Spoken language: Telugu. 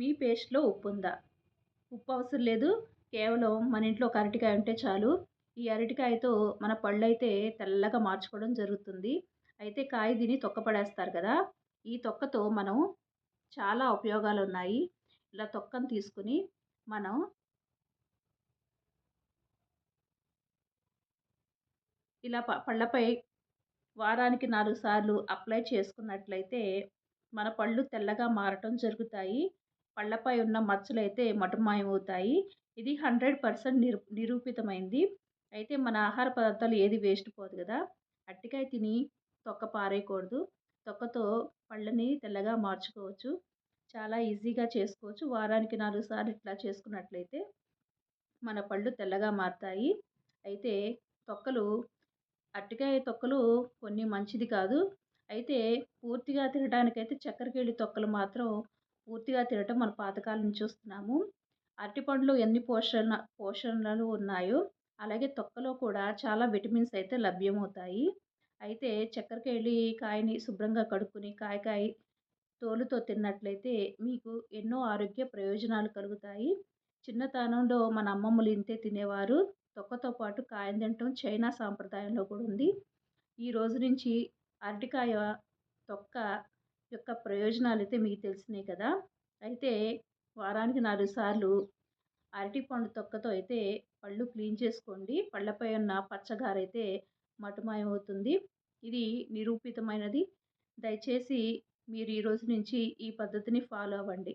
మీ పేస్ట్లో ఉప్పు ఉందా? ఉప్పు అవసరం లేదు. కేవలం మన ఇంట్లో ఒక అరటికాయ ఉంటే చాలు. ఈ అరటికాయతో మన పళ్ళు అయితే తెల్లగా మార్చుకోవడం జరుగుతుంది. అయితే కాయ తిని తొక్క పడేస్తారు కదా. ఈ తొక్కతో మనం చాలా ఉపయోగాలు ఉన్నాయి. ఇలా తొక్కను తీసుకుని మనం ఇలా ప పళ్ళపై వారానికి నాలుగు సార్లు అప్లై చేసుకున్నట్లయితే మన పళ్ళు తెల్లగా మారటం జరుగుతాయి. పళ్ళపై ఉన్న మచ్చలు అయితే మటుమాయమవుతాయి. ఇది హండ్రెడ్ పర్సెంట్ నిరు నిరూపితమైంది. అయితే మన ఆహార పదార్థాలు ఏది వేస్ట్ పోదు కదా. అట్టికాయ తిని తొక్క పారేయకూడదు. తొక్కతో పళ్ళని తెల్లగా మార్చుకోవచ్చు. చాలా ఈజీగా చేసుకోవచ్చు. వారానికి నాలుగు సార్లు ఇట్లా చేసుకున్నట్లయితే మన పళ్ళు తెల్లగా మారుతాయి. అయితే తొక్కలు అరటికాయ తొక్కలు కొన్ని మంచిది కాదు. అయితే పూర్తిగా తినడానికైతే చక్కెరకేళి తొక్కలు మాత్రం పూర్తిగా తినటం మన పాతకాలం నుంచి చూస్తున్నాము. అరటిపండ్లు ఎన్ని పోషణ పోషణలు ఉన్నాయో అలాగే తొక్కలో కూడా చాలా విటమిన్స్ అయితే లభ్యమవుతాయి. అయితే చక్కెరకేళి కాయని శుభ్రంగా కడుక్కుని కాయకాయ తోలుతో తిన్నట్లయితే మీకు ఎన్నో ఆరోగ్య ప్రయోజనాలు కలుగుతాయి. చిన్నతనంలో మన అమ్మమ్మలు ఇంతే తినేవారు. తొక్కతో పాటు కాయం తినటం చైనా సాంప్రదాయంలో కూడా ఉంది. ఈ రోజు నుంచి అరటికాయ తొక్క యొక్క ప్రయోజనాలు అయితే మీకు తెలిసినాయి కదా. అయితే వారానికి నాలుగు సార్లు అరటిపండు తొక్కతో అయితే పళ్ళు క్లీన్ చేసుకోండి. పళ్ళపై ఉన్న పచ్చగారైతే మటుమాయమవుతుంది ఇది నిరూపితమైనది. దయచేసి మీరు ఈ రోజు నుంచి ఈ పద్ధతిని ఫాలో అవ్వండి.